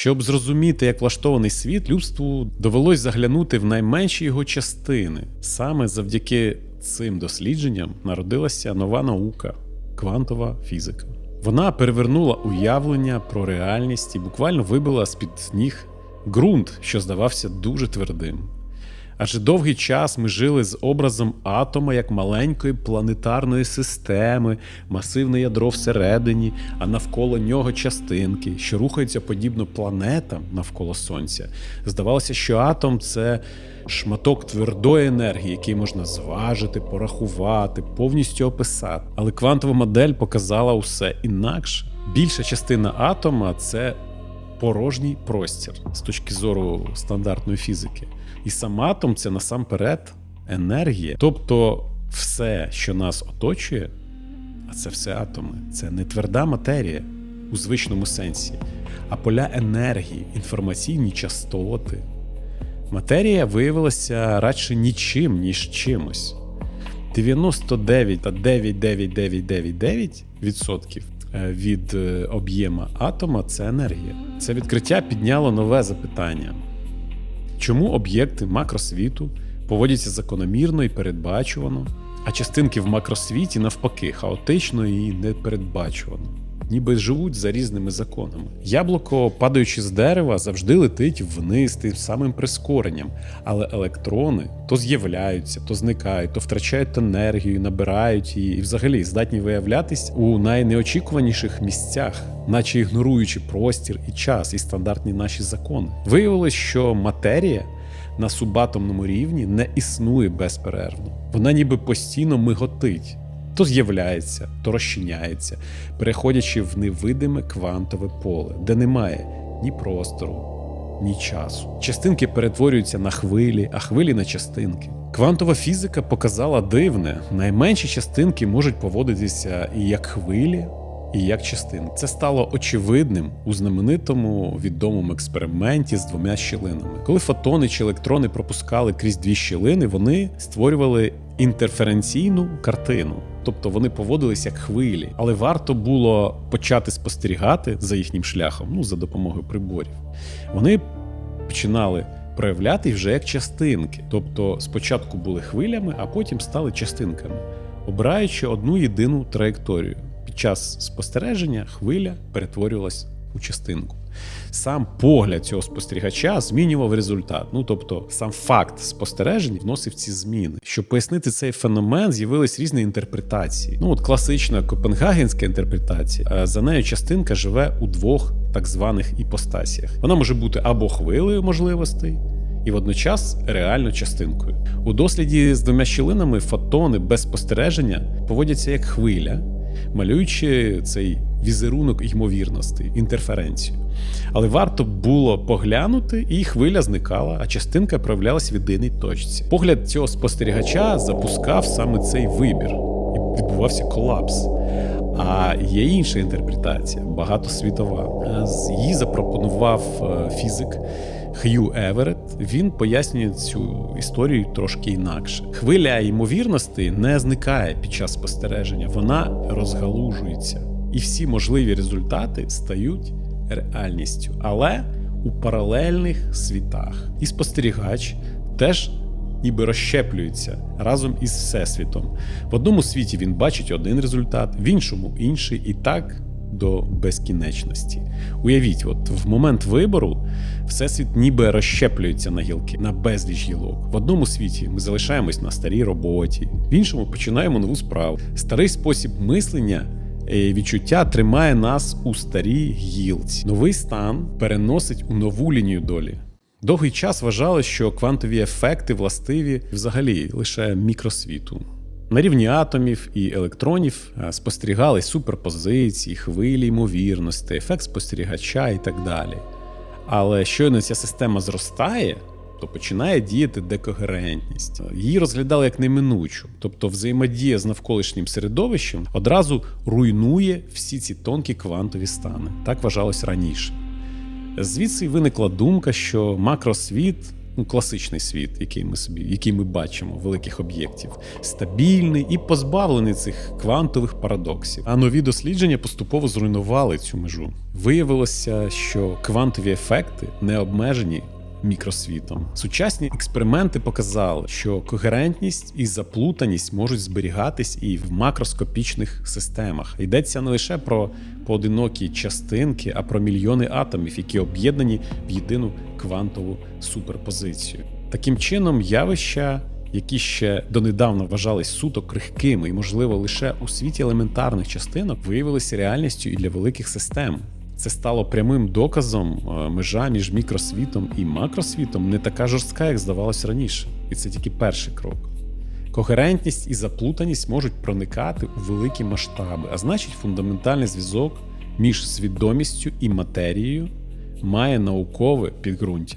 Щоб зрозуміти, як влаштований світ, людству довелось заглянути в найменші його частини. Саме завдяки цим дослідженням народилася нова наука квантова фізика. Вона перевернула уявлення про реальність і буквально вибила з-під ніг ґрунт, що здавався дуже твердим. Адже довгий час ми жили з образом атома як маленької планетарної системи, масивне ядро всередині, а навколо нього частинки, що рухаються подібно планетам навколо Сонця. Здавалося, що атом це шматок твердої енергії, який можна зважити, порахувати, повністю описати. Але квантова модель показала усе інакше. Більша частина атома це порожній простір з точки зору стандартної фізики. І сам атом це насамперед енергія. Тобто все, що нас оточує, а це все атоми, це не тверда матерія у звичному сенсі, а поля енергії, інформаційні частоти. Матерія виявилася радше нічим, ніж чимось. 99,99999% е, від е, об'єма атома це енергія. Це відкриття підняло нове запитання. Чому об'єкти макросвіту поводяться закономірно і передбачувано, а частинки в макросвіті навпаки хаотично і непередбачувано, ніби живуть за різними законами. Яблуко, падаючи з дерева, завжди летить вниз тим самим прискоренням, але електрони то з'являються, то зникають, то втрачають енергію, набирають її і взагалі здатні виявлятись у найнеочікуваніших місцях, наче ігноруючи простір і час, і стандартні наші закони. Виявилось, що матерія. На субатомному рівні не існує безперервно. Вона ніби постійно миготить, то з'являється, то розчиняється, переходячи в невидиме квантове поле, де немає ні простору, ні часу. Частинки перетворюються на хвилі, а хвилі на частинки. Квантова фізика показала дивне: найменші частинки можуть поводитися і як хвилі, і як частинки. Це стало очевидним у знаменитому відомому експерименті з двома щілинами. Коли фотони чи електрони пропускали крізь дві щілини, вони створювали інтерференційну картину. Тобто вони поводились як хвилі, але варто було почати спостерігати за їхнім шляхом, ну за допомогою приборів. Вони починали проявляти вже як частинки. Тобто спочатку були хвилями, а потім стали частинками, обираючи одну єдину траєкторію. Під час спостереження хвиля перетворювалась у частинку. Сам погляд цього спостерігача змінював результат. Ну тобто, сам факт спостережень вносив ці зміни. Щоб пояснити цей феномен, з'явились різні інтерпретації. Ну от класична копенгагенська інтерпретація. е, За нею частинка живе у двох так званих іпостасіях. Вона може бути або хвилею можливостей. І водночас реально частинкою. У досліді з двома щілинами фотони без спостереження поводяться як хвиля, малюючи цей візерунок ймовірності, інтерференцію. Але варто було поглянути, і хвиля зникала, а частинка проявлялась в єдиній точці. Погляд цього спостерігача запускав саме цей вибір, і відбувався колапс. А є інша інтерпретація, багатосвітова. Е, Її запропонував е, фізик Хью Еверет. Він пояснює цю історію трошки інакше. Хвиля ймовірності не зникає під час спостереження, вона розгалужується. І всі можливі результати стають реальністю, але у паралельних світах. І спостерігач теж ніби розщеплюється разом із Всесвітом. В одному світі він бачить один результат, в іншому інший, і так до безкінечності. Уявіть, от в момент вибору Всесвіт ніби розщеплюється на гілки, на безліч гілок. В одному світі ми залишаємось на старій роботі, в іншому починаємо нову справу. Старий спосіб мислення. і Відчуття тримає нас у старій гілці. Новий стан переносить у нову лінію долі. Довгий час вважали, що квантові ефекти властиві взагалі лише мікросвіту. На рівні атомів і електронів е, спостерігали суперпозиції, хвилі ймовірності, ефект спостерігача і так далі. Але щойно ця система зростає, то починає діяти декогерентність. Її розглядали як неминучу, тобто взаємодія з навколишнім середовищем одразу руйнує всі ці тонкі квантові стани. Так вважалось раніше. Звідси виникла думка, що макросвіт ну, класичний світ, який ми собі, який ми бачимо, великих об'єктів, стабільний і позбавлений цих квантових парадоксів. А нові дослідження поступово зруйнували цю межу. Виявилося, що квантові ефекти не обмежені мікросвітом. Сучасні експерименти показали, що когерентність і заплутаність можуть зберігатись і в макроскопічних системах. Йдеться не лише про поодинокі частинки, а про мільйони атомів, які об'єднані в єдину квантову суперпозицію. Таким чином, явища. Які ще донедавна вважались суто крихкими і, можливо, лише у світі елементарних частинок виявилися реальністю і для великих систем. Це стало прямим доказом, е, межа між мікросвітом і макросвітом не така жорстка, як здавалось раніше. І це тільки перший крок. Когерентність і заплутаність можуть проникати у великі масштаби, а значить, фундаментальний зв'язок між свідомістю і матерією має наукове підґрунтя.